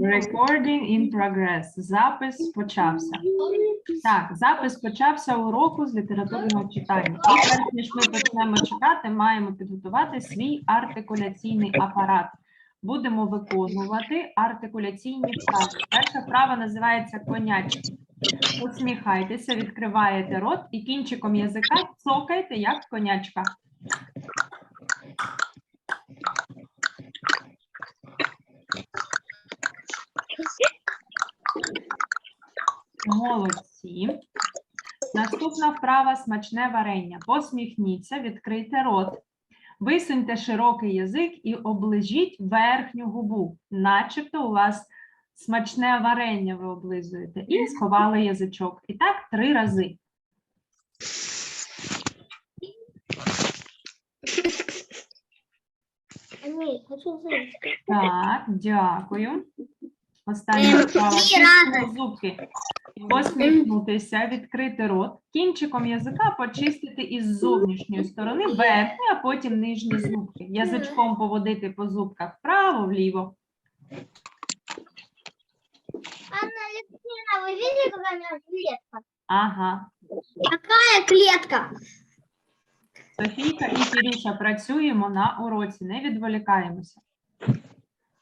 Recording in progress. Запис почався. Так, запис почався уроку з літературного читання. І перш ніж ми почнемо читати, маємо підготувати свій артикуляційний апарат. Будемо виконувати артикуляційні вправи. Перша вправа називається конячки. Усміхайтеся, відкриваєте рот і кінчиком язика цокайте, як конячка. Молодці. Наступна вправа смачне варення. Посміхніться, відкрийте рот. Висуньте широкий язик і оближіть верхню губу, начебто у вас смачне варення ви облизуєте. І сховали язичок. І так три рази. Так, дякую. Вправа. Зубки. Посміхнутися, відкрити рот, кінчиком язика почистити із зовнішньої сторони верхні, а потім нижні зубки. Язичком поводити по зубках вправо, вліво. Анна Алексеевна, вы видели, какая у меня клетка? Ага. Какая клетка? Софійка і Кірюша працюємо на уроці, не відволікаємося.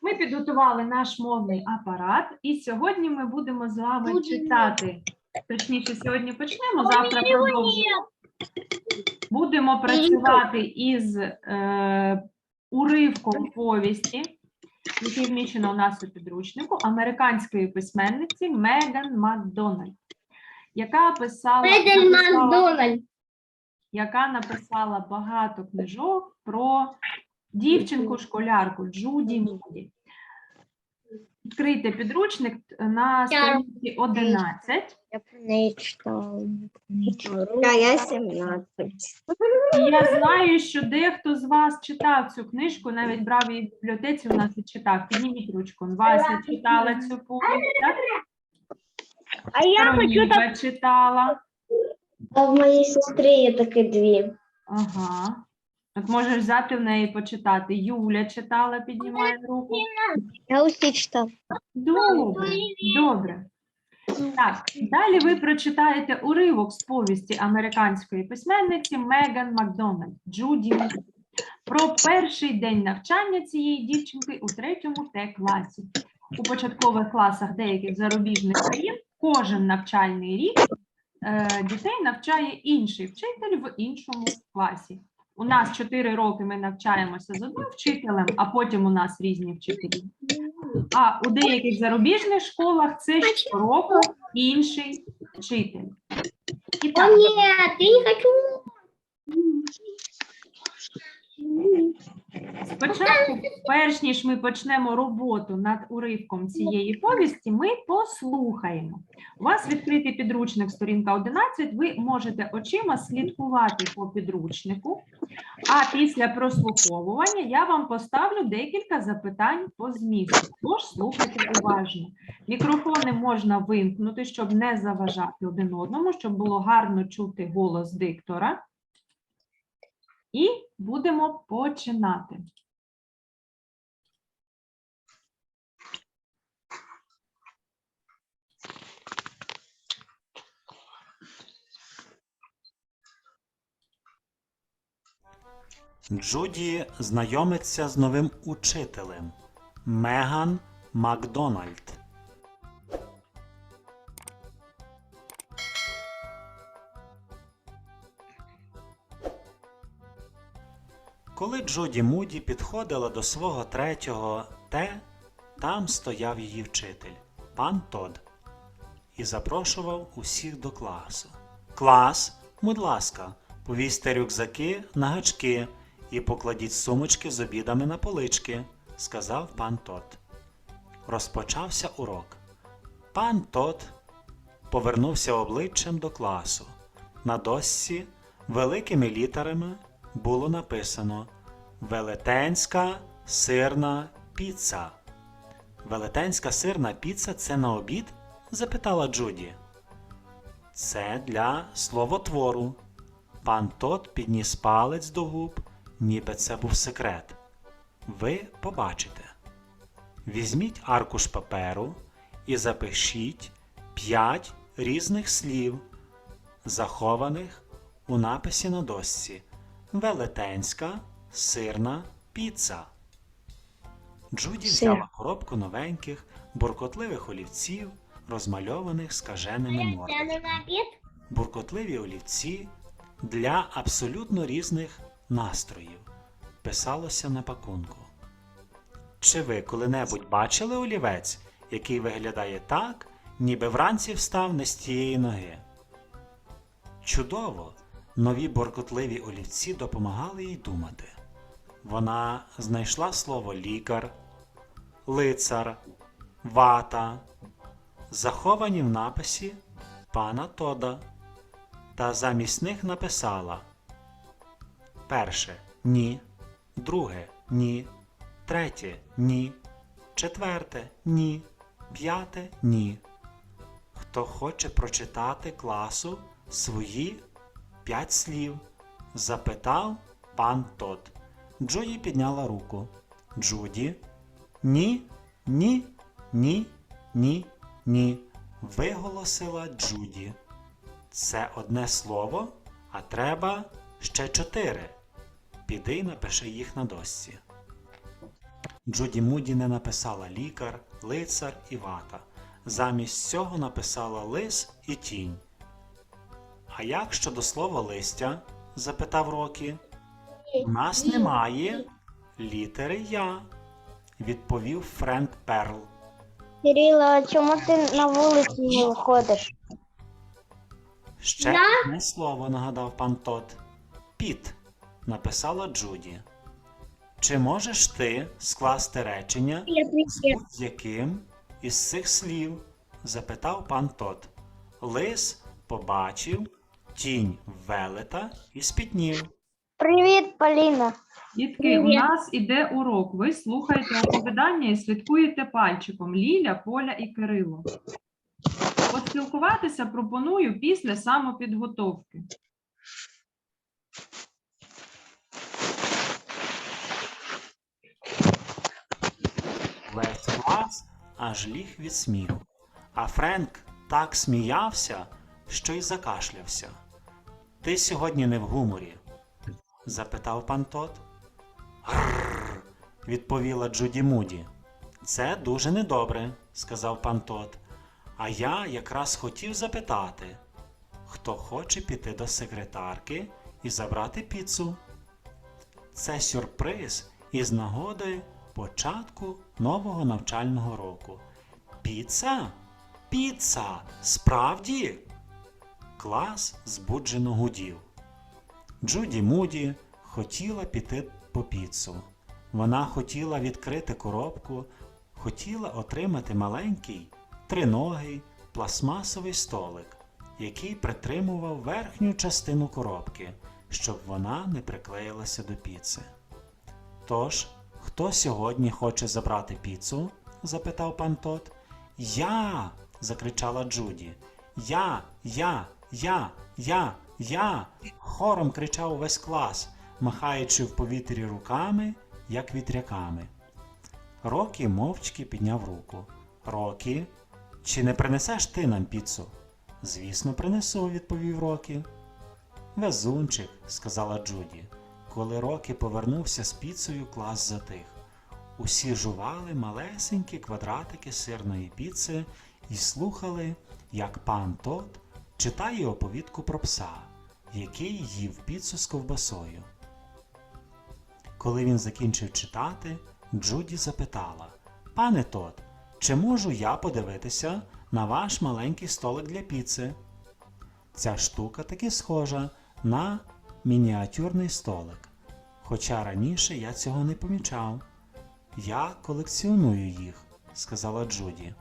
Ми підготували наш мовний апарат, і сьогодні ми будемо з вами Будемо. читати. Точніше, сьогодні почнемо, завтра продовжимо. Будемо працювати із е, уривком повісті, який вміщено у нас у підручнику, американської письменниці Меган Макдональд, яка писала, Эдельман написала Дональд. яка написала багато книжок про дівчинку-школярку Джуді Муді. Відкрийте підручник на сторінці 11. Я про неї читала. Я 17. Я знаю, що дехто з вас читав цю книжку, навіть брав її в бібліотеці у нас і читав. Підніміть ручку. Вася читала цю повість, так? А я хочу так. Читала. А в моїй сестри є такі дві. Ага. От можеш взяти в неї почитати. Юля читала, піднімає руку. Я усі читав. Добре, добре. Так, далі ви прочитаєте уривок з повісті американської письменниці Меган Макдональд Джуді про перший день навчання цієї дівчинки у третьому Т класі. У початкових класах деяких зарубіжних країн кожен навчальний рік е, дітей навчає інший вчитель в іншому класі. У нас 4 роки ми навчаємося з одним вчителем, а потім у нас різні вчителі. А у деяких зарубіжних школах це щороку інший вчитель. І так, не хочу. Спочатку, перш ніж ми почнемо роботу над уривком цієї повісті, ми послухаємо. У вас відкритий підручник, сторінка 11, ви можете очима слідкувати по підручнику, а після прослуховування я вам поставлю декілька запитань по змісту. Тож слухайте уважно. Мікрофони можна вимкнути, щоб не заважати один одному, щоб було гарно чути голос диктора. І будемо починати. Джуді знайомиться з новим учителем Меган Макдональд. Коли Джуді Муді підходила до свого третього Т, там стояв її вчитель, пан Тод, і запрошував усіх до класу. Клас, будь ласка, повісьте рюкзаки на гачки і покладіть сумочки з обідами на полички, сказав пан Тот. Розпочався урок. Пан Тот повернувся обличчям до класу. На дошці великими літерами було написано Велетенська сирна піца. Велетенська сирна піца це на обід? запитала Джуді. Це для словотвору. Пан Тот підніс палець до губ, ніби це був секрет. Ви побачите. Візьміть аркуш паперу і запишіть 5 різних слів, захованих у написі на дошці Велетенська сирна піца. Джуді Сир. взяла коробку новеньких, буркотливих олівців, розмальованих скаженими мордами. Буркотливі олівці для абсолютно різних настроїв. Писалося на пакунку. Чи ви коли-небудь бачили олівець, який виглядає так, ніби вранці встав не з тієї ноги? Чудово! Нові буркотливі олівці допомагали їй думати. Вона знайшла слово лікар, лицар, вата, заховані в написі пана Тода, та замість них написала перше ні, друге ні, третє ні, четверте ні, п'яте ні. Хто хоче прочитати класу свої п'ять слів? запитав пан Тод. Джуді підняла руку. Джуді. Ні, ні, ні, ні, ні. Виголосила Джуді. Це одне слово, а треба ще чотири. Піди й напиши їх на дошці. Джуді Муді не написала лікар, лицар і вата. Замість цього написала лис і тінь. А як щодо слова листя? запитав Рокі. У нас немає літери Я, відповів Френк Перл. Кирило, а чому ти на вулицю не виходиш? Ще одне слово, нагадав пан Тот. Піт, написала Джуді. Чи можеш ти скласти речення з будь-яким із цих слів? запитав пан Тот. Лис побачив тінь велета і спітнів. Привіт, Поліна. Дітки, у нас іде урок. Ви слухаєте оповідання і слідкуєте пальчиком Ліля, Поля і Кирило. Поспілкуватися пропоную після самопідготовки. Весь клас аж ліг від сміху. А Френк так сміявся, що й закашлявся. Ти сьогодні не в гуморі? Запитав пан Тот. Грррр, відповіла Джуді Муді. Це дуже недобре, сказав пан Тот. А я якраз хотів запитати, хто хоче піти до секретарки і забрати піцу. Це сюрприз із нагоди початку нового навчального року. Піца? Піца! Справді? Клас збуджено гудів. Джуді Муді хотіла піти по піцу. Вона хотіла відкрити коробку, хотіла отримати маленький триногий пластмасовий столик, який притримував верхню частину коробки, щоб вона не приклеїлася до піци. Тож, хто сьогодні хоче забрати піцу? запитав пан Тот. Я. закричала Джуді. Я, я, я, я, я. хором кричав увесь клас, махаючи в повітрі руками, як вітряками. Рокі мовчки підняв руку. Рокі, чи не принесеш ти нам піцу? Звісно, принесу, відповів Рокі. Везунчик, сказала Джуді. Коли Рокі повернувся з піцею, клас затих. Усі жували малесенькі квадратики сирної піци і слухали, як пан Тот читає оповідку про пса, який їв піцу з ковбасою. Коли він закінчив читати, Джуді запитала: Пане Тот, чи можу я подивитися на ваш маленький столик для піци? Ця штука таки схожа на мініатюрний столик. Хоча раніше я цього не помічав. Я колекціоную їх, сказала Джуді.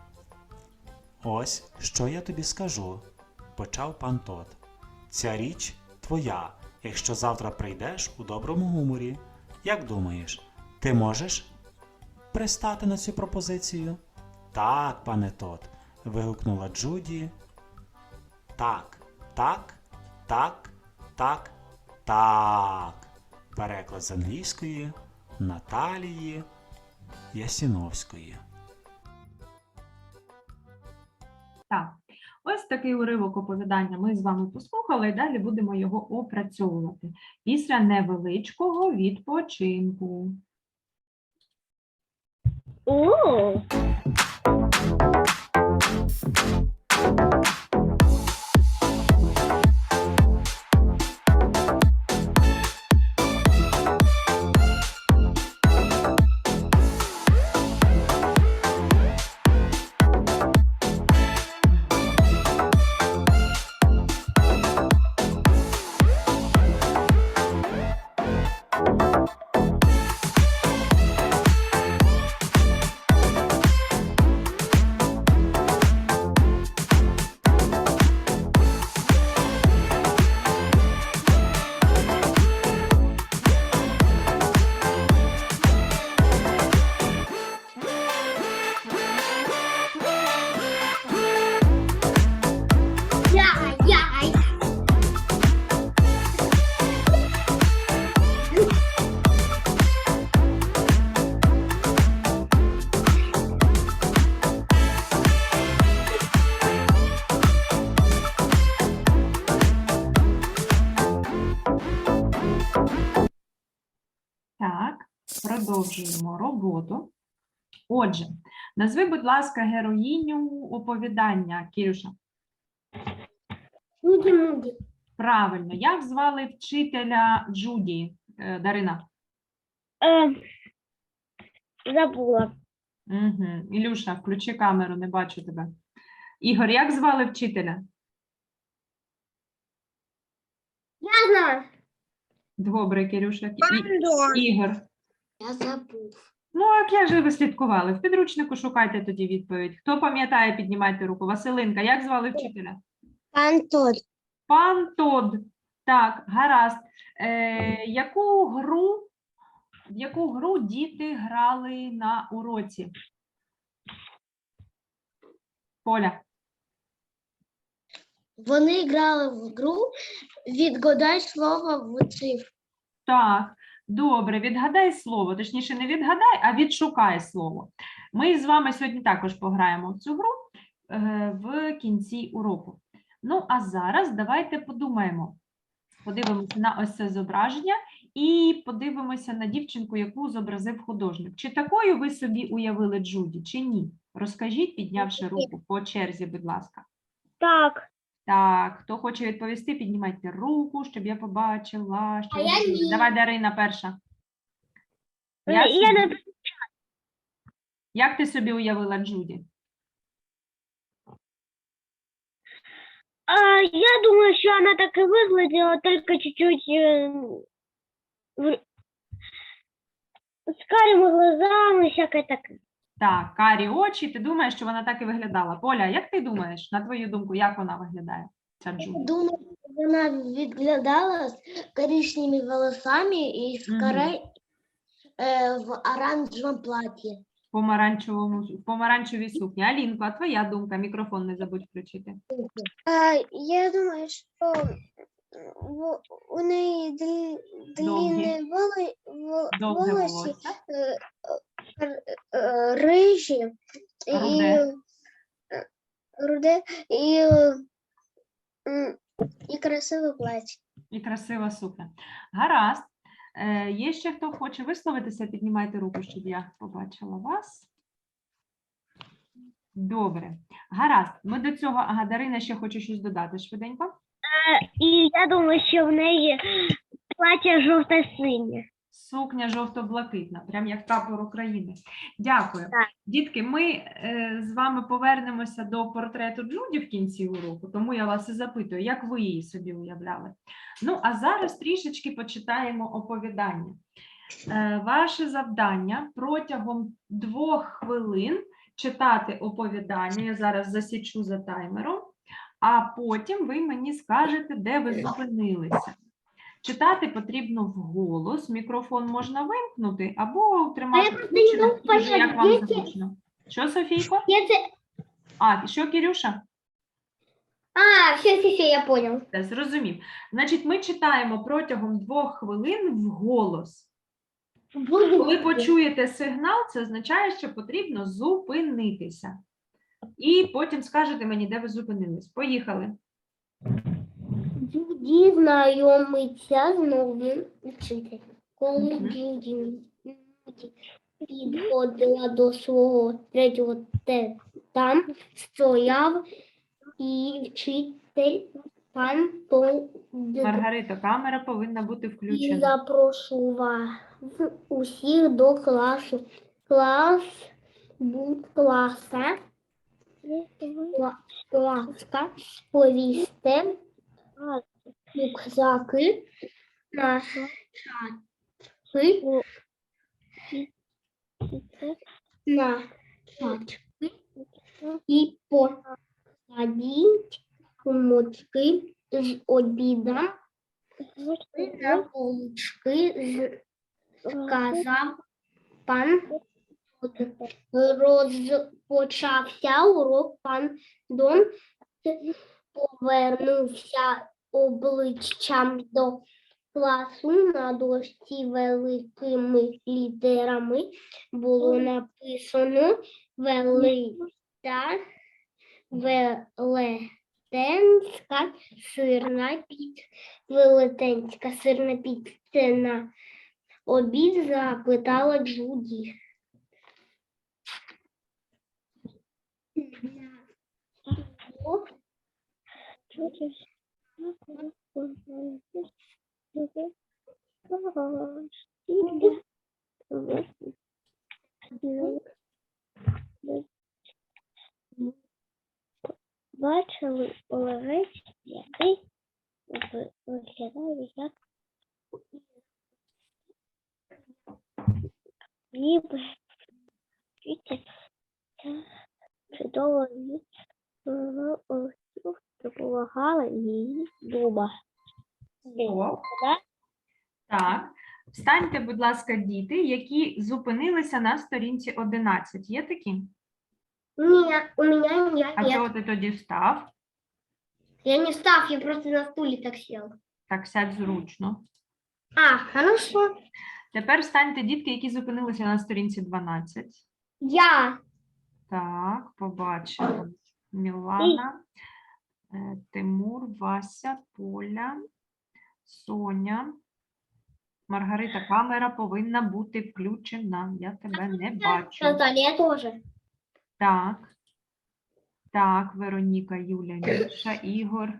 Ось що я тобі скажу, почав пан Тот. Ця річ твоя, якщо завтра прийдеш у доброму гуморі. Як думаєш, ти можеш пристати на цю пропозицію? Так, пане Тот, вигукнула Джуді. Так, так, так, так, так. Переклад з англійської Наталії Ясіновської. Так, ось такий уривок оповідання ми з вами послухали, і далі будемо його опрацьовувати після невеличкого відпочинку. О, Отже, назви, будь ласка, героїню оповідання, Кірюша. Муди, муди. Правильно, як звали вчителя Джуді, Е, Дарина? е, забула. Угу. Ілюша, включи камеру, не бачу тебе. Ігор, як звали вчителя? Я знаю. Добре, Кірюша. І- Ігор. Я забув. Ну, а як же ви слідкували? В підручнику шукайте тоді відповідь. Хто пам'ятає, піднімайте руку. Василинка, як звали вчителя? Пан Тод. Пан Тод. Так, гаразд. Е, яку гру, в яку гру діти грали на уроці? Поля. Вони грали в гру «Відгадай слово в цифру». Так, добре, відгадай слово. Точніше, не відгадай, а відшукай слово. Ми з вами сьогодні також пограємо в цю гру е, в кінці уроку. Ну, а зараз давайте подумаємо. Подивимося на ось це зображення і подивимося на дівчинку, яку зобразив художник. Чи такою ви собі уявили Джуді, чи ні? Розкажіть, піднявши руку по черзі, будь ласка. Так. Так, хто хоче відповісти, піднімайте руку, щоб я побачила. Що А я ні. Давай, Дарина, перша. Е, Я Я собі- не Як ти собі уявила Джуді? А, я думаю, что она так и выглядела, только чуть-чуть э, в- с карими глазами, всякое такое. Так, карі очі. Ти думаєш, що вона так і виглядала? Поля, як ти думаєш, на твою думку, як вона виглядає? Ця Джуді? Думаю, вона відглядала з коричневими волосами і в, Мгм. каре, е, в оранжевому платі. В помаранчевому в помаранчевій сукні. Алінко, а твоя думка? Мікрофон не забудь включити. я думаю, что у неї Довгі. Довге волосся. Рижі Руде. руде і, і красиве плаття. І красива сукня. Гаразд. Е, є ще хто хоче висловитися? Піднімайте руку, щоб я побачила вас. Добре. Гаразд. Ми до цього. Ага, Дарина ще хоче щось додати швиденько. І я думаю, що в неї плаття жовто-синє. Сукня жовто-блакитна, прям як прапор України. Дякую. Так. Дітки, ми е, з вами повернемося до портрету Джуді в кінці уроку, тому я вас і запитую, як ви її собі уявляли. Ну, а зараз трішечки почитаємо оповідання. Е, ваше завдання протягом двох хвилин читати оповідання. Я зараз засічу за таймером, а потім ви мені скажете, де ви зупинилися. Читати потрібно вголос, мікрофон можна вимкнути або тримати включеним, як вам зручно. Що, Софійко? Я це... А, що, Кірюша? А, все, все, все, я понял. Все, Зрозумів. Значить, ми читаємо протягом двох хвилин вголос. Коли почуєте сигнал, це означає, що потрібно зупинитися. І потім скажете мені, де ви зупинились. Поїхали. Джуді знайомиться з новим вчителем. Коли Джуді підходила до свого третього там стояв і вчитель пан Тодд Маргарита, камера повинна бути і включена. запрошував усіх до класу. Клас будь класа, кла- класка повісти рюкзаки на шапки, на. Шапки і посадіть сумочки з обідом на полички, сказав пан. Розпочався урок, пан Дон повернувся обличчям до класу на дошці великими літерами було написано велика велетенська сирна піч. Велетенська сирна піч. Це на обід запитала Джуді. Бачили оловець, який ви- виглядає як ніби вчитель та чудово їй допомагала їй дома. Стоп. Так. Встаньте, будь ласка, діти, які зупинилися на сторінці 11. Є такі? Ні, у мене ні, А чого ти тоді встав? Я не став, я просто на стулі так сел. Так, сядь зручно. А, хорошо. Тепер встаньте, дітки, які зупинилися на сторінці 12. Я. Так, побачила. Мілана, Тимур, Вася, Поля, Соня. Маргарита, камера повинна бути включена. Я тебе не бачу. Наталья тоже. Так. Так, Вероніка, Юля, Міша, Ігор.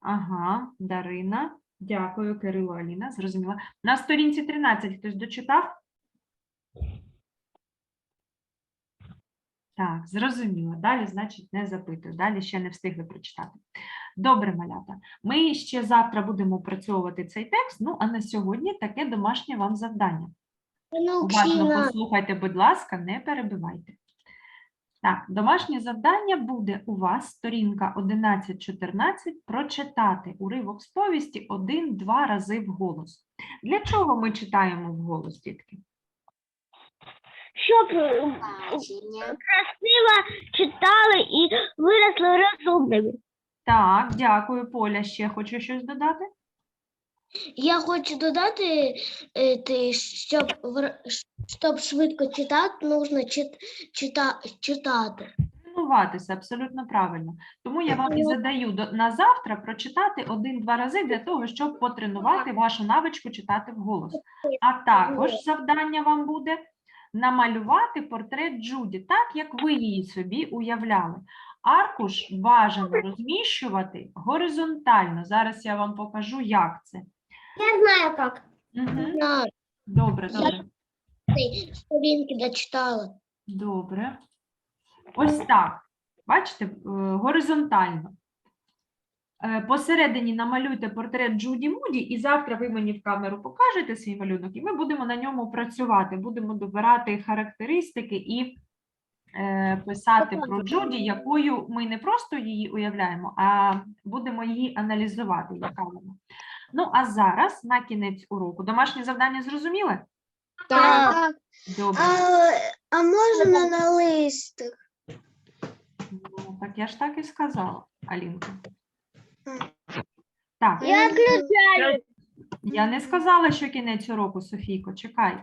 Ага, Дарина. Дякую, Кирило, Аліна. Зрозуміла. На сторінці 13 хтось дочитав? Так, зрозуміло. Далі, значить, не запитую. Далі ще не встигли прочитати. Добре, малята. Ми ще завтра будемо опрацьовувати цей текст. Ну, а на сьогодні таке домашнє вам завдання. Уважно послухайте, будь ласка, не перебивайте. Так, домашнє завдання буде у вас, сторінка 11-14, прочитати уривок з повісті один-два рази вголос. Для чого ми читаємо вголос, дітки? Щоб е, красиво читали і виросли розумними. Так, дякую, Поля. Ще хочу щось додати? Я хочу додати, е, ти, щоб, щоб швидко читати, чит, чита, читати. Тренуватися, абсолютно правильно. Тому я вам і задаю до- на завтра прочитати один-два рази для того, щоб потренувати вашу навичку читати вголос. А також завдання вам буде намалювати портрет Джуді, так як ви її собі уявляли. Аркуш бажано розміщувати горизонтально. Зараз я вам покажу, як це. Я знаю. Мгм. На Добре, добре. сторінки дочитала. Добре. Ось так. Бачите, е, горизонтально. Е, Посередині намалюйте портрет Джуді Муді, і завтра ви мені в камеру покажете свій малюнок, і ми будемо на ньому працювати. Будемо добирати характеристики і е, писати про Джуді, якою ми не просто її уявляємо, а будемо її аналізувати, яка вона. Ну, а зараз на кінець уроку. Домашнє завдання зрозуміли? Так. Добре. а можна на листик? Ну, так я ж так і сказала, Алінка. Так, Я включаю. я не сказала, що кінець уроку, Софійко, чекай.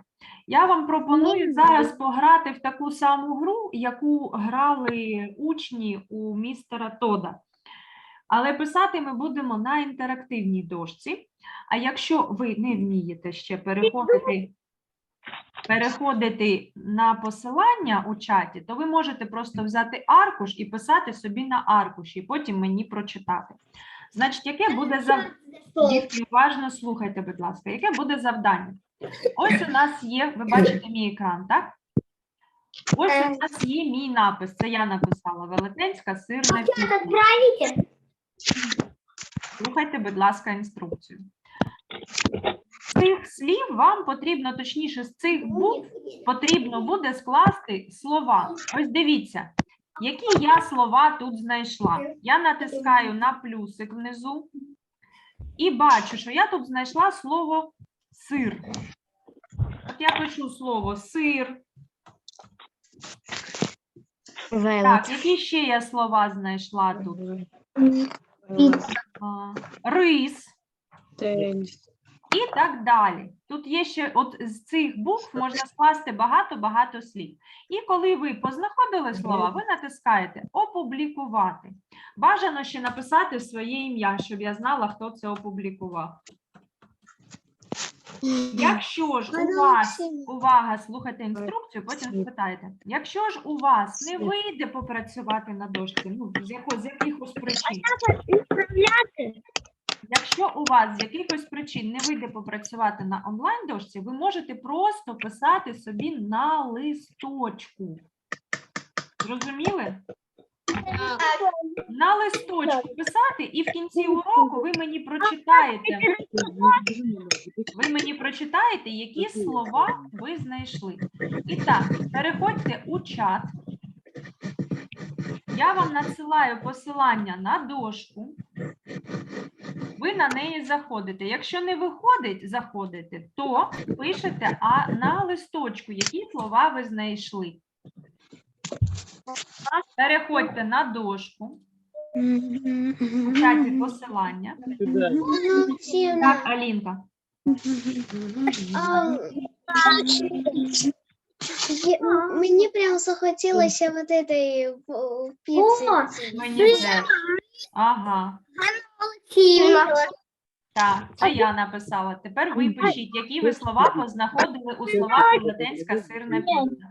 Я вам пропоную зараз пограти в таку саму гру, яку грали учні у містера Тода. Але писати ми будемо на інтерактивній дошці. А якщо ви не вмієте ще переходити, переходити на посилання у чаті, то ви можете просто взяти аркуш і писати собі на аркуші, і потім мені прочитати. Значить, яке буде завдання? Дітки, уважно слухайте, будь ласка, яке буде завдання? Ось у нас є, ви бачите мій екран, так? Ось у нас є мій напис. Це я написала Велетенська сирна піца. Слухайте, будь ласка, інструкцію. З цих слів вам потрібно, точніше, з цих букв потрібно буде скласти слова. Ось дивіться, які я слова тут знайшла. Я натискаю на плюсик внизу і бачу, що я тут знайшла слово сир. От я пишу слово сир. Так, які ще я слова знайшла тут? Рис. І так далі. Тут є ще, от з цих букв можна скласти багато-багато слів. І коли ви познаходили слова, ви натискаєте опублікувати. Бажано ще написати своє ім'я, щоб я знала, хто це опублікував. Якщо ж у вас, увага, слухайте інструкцію, потім спитайте. Якщо ж у вас не вийде попрацювати на дошці, ну, з, якихось причин, Відправляти. Якщо у вас з якихось причин не вийде попрацювати на онлайн дошці, ви можете просто писати собі на листочку. Зрозуміли? На листочку писати, і в кінці уроку ви мені прочитаєте. Ви мені прочитаєте, які слова ви знайшли. І так, переходьте у чат. Я вам надсилаю посилання на дошку. Ви на неї заходите. Якщо не виходить заходите, то пишете а на листочку, які слова ви знайшли. Переходьте на дошку, в чаті посилання. Так, Алінка. Мені прям захотілося вот этой в- Мені теж. Ага. Так, це я написала. Тепер ви пишіть, які ви слова познаходили у словах велетенська сирна піца.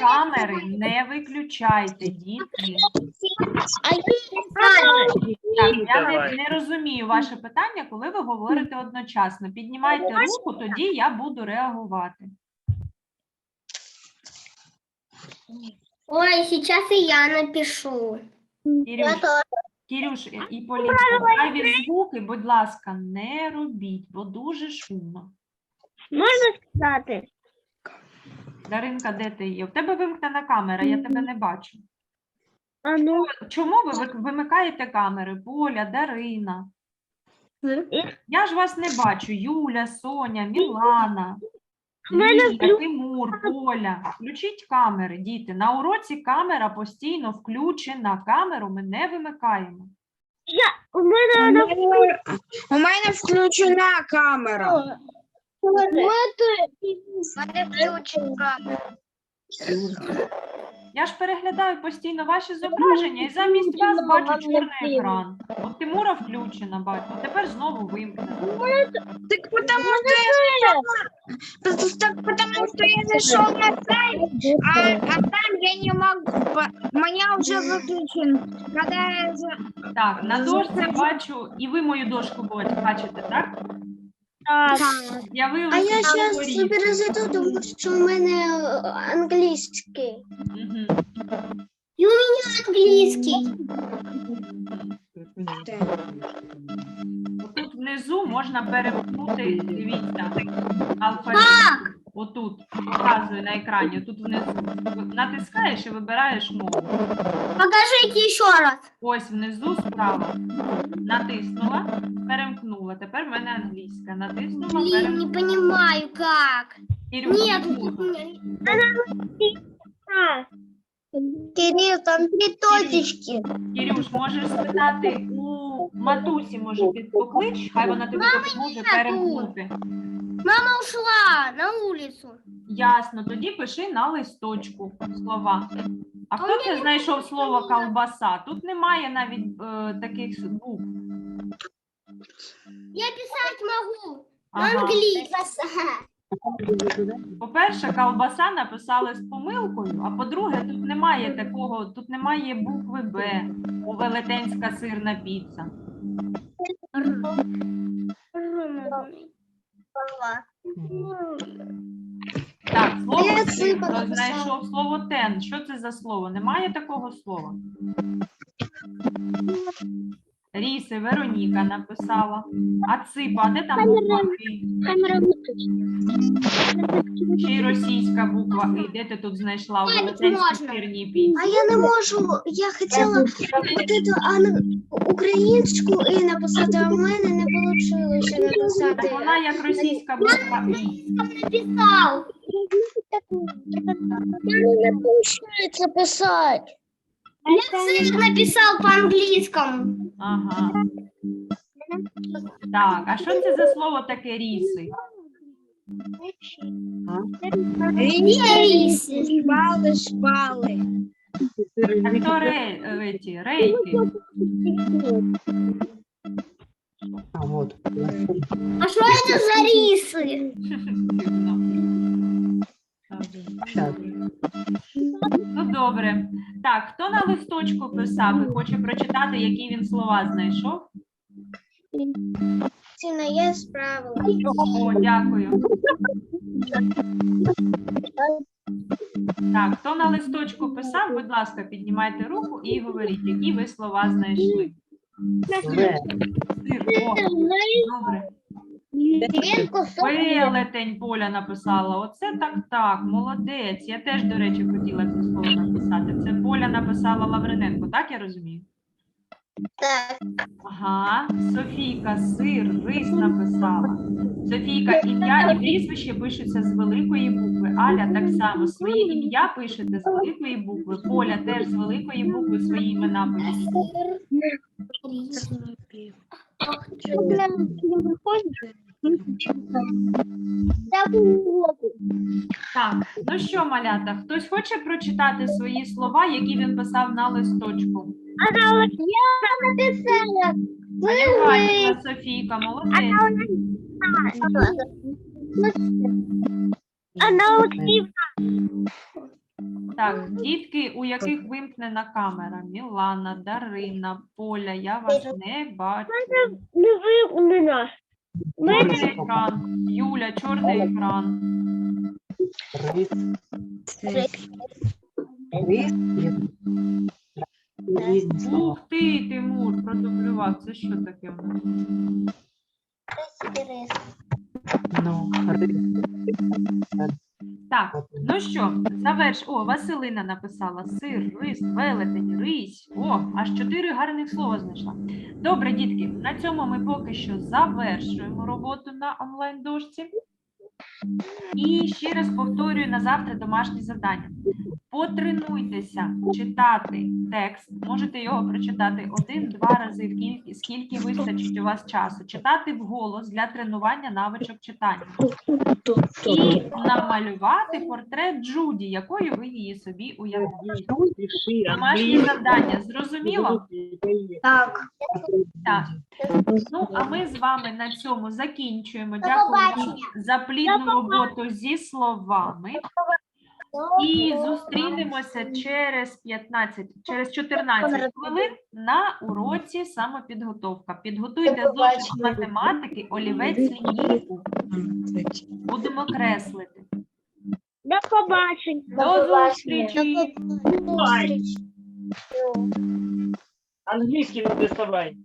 Камери не виключайте, діти. Так, я не, не розумію ваше питання, коли ви говорите одночасно. Піднімайте руку, тоді я буду реагувати. Ой, сейчас и я напишу. Кірюш, Кірюш і- і Полінка, зайві звуки, будь ласка, не робіть, бо дуже шумно. Можна сказати? Даринка, де ти є? У тебе вимкнена камера, я тебе не бачу. А ну, Чому ви вимикаєте камери? Поля, Дарина. Я ж вас не бачу. Юля, Соня, Мілана, У Тимур, Поля. Включіть камери, діти. На уроці камера постійно включена. Камеру ми не вимикаємо. у мене вона У мене включена камера. Я ж переглядаю постійно ваші зображення і замість вас бачу чорний екран. От Тимура включена, бачу. а Тепер знову вимкнена. Так потому что я зашел, так потому что я зашел на сайт, а, а там я не могу, по- у меня уже выключен. Когда я за- Так, на дошці бачу, і ви мою дошку бачите, так? Так. З'явилися А я зараз це перезайду, тому що у мене е, англійський. Мгм. І у мене англійський. Тут внизу можна перемкнути, дивіться, алфавіт. Отут показую на екрані, тут внизу. Натискаєш і вибираєш мову. Покажіть ще раз. Ось внизу справа. Натиснула, перемкнула. Тепер в мене англійська. Натиснула, Блин, не перемкнула. понимаю, как. Кирюш, Нет, буду. Кирилл, там три точечки. Кирюш, можеш спитати у матусі може під поклич, хай вона тобі допоможе перемкнути. Мама ушла на улицу. Ясно, тоді пиши на листочку слова. А хто це знайшов слово колбаса? Тут немає навіть е, таких букв. Я писать могу. Ага. Английский. По-перше, колбаса написали з помилкою, а по-друге, тут немає такого, тут немає букви Б у велетенська сирна піца. Так, слово Я знайшов слово тен. Що це за слово? Немає такого слова. Ріси Вероніка написала. А ципа, а де там буква «и»? Камера Ще й російська буква «и». Де ти тут знайшла велетенській можна. сирній піці? А я не можу. Я хотіла вот эту ан- українську і написати, а в мене не ще написати. Так вона як російська буква написав. Не получается писать. Я цирк написал по-английскому. Ага. Так, а що це за слово таке ріси? Рисы. Шпали, шпали. Так то ре, е, рейки. А вот. А что это за рисы? Ну добре. Так, хто на листочку писав і хоче прочитати, які він слова знайшов? Тина, я справилась. О, дякую. Так, хто на листочку писав, будь ласка, піднімайте руку і говоріть, які ви слова знайшли. О. Велетень Поля написала. Оце так так, молодець. Я теж, до речі, хотіла це слово написати. Це Поля написала Лавриненко, так я розумію? Так. Ага, Софійка, сир, рис написала. Софійка, ім'я і прізвище пишуться з великої букви. Аля так само своє ім'я пишете з великої букви. Поля теж з великої букви свої імена пишуть. Так, ну що, малята, хтось хоче прочитати свої слова, які він писав на листочку? Написала. А я бачила, Софійка, молодець. Так, дітки, у яких вимкнена камера? Мілана, Дарина, Поля, я вас не бачу. не вимкнена. Чорний екран. Юля, чорний екран. Рис. Рис. Є. Різні слова. Ух ти, Тимур, продублював. Це що таке в нас? Ну, рис. Так, ну що, заверш. О, Василина написала сир, рис, велетень, рись. О, аж чотири гарних слова знайшла. Добре, дітки, на цьому ми поки що завершуємо роботу на онлайн-дошці. І ще раз повторюю на завтра домашнє завдання. Потренуйтеся читати текст. Можете його прочитати один-два рази, в кіль- скільки вистачить у вас часу. Читати вголос для тренування навичок читання. І намалювати портрет Джуді, якою ви її собі уявляєте. Домашнє завдання, зрозуміло? Так. Так. Ну, а ми з вами на цьому закінчуємо. Дякую вам побачення. За роботу зі словами. І зустрінемося через 15, через 14 хвилин на уроці самопідготовка. Підготуйте зошит з математики, олівець лінійку. Будемо креслити. До побачення. До зустрічі! Англійський не доставай.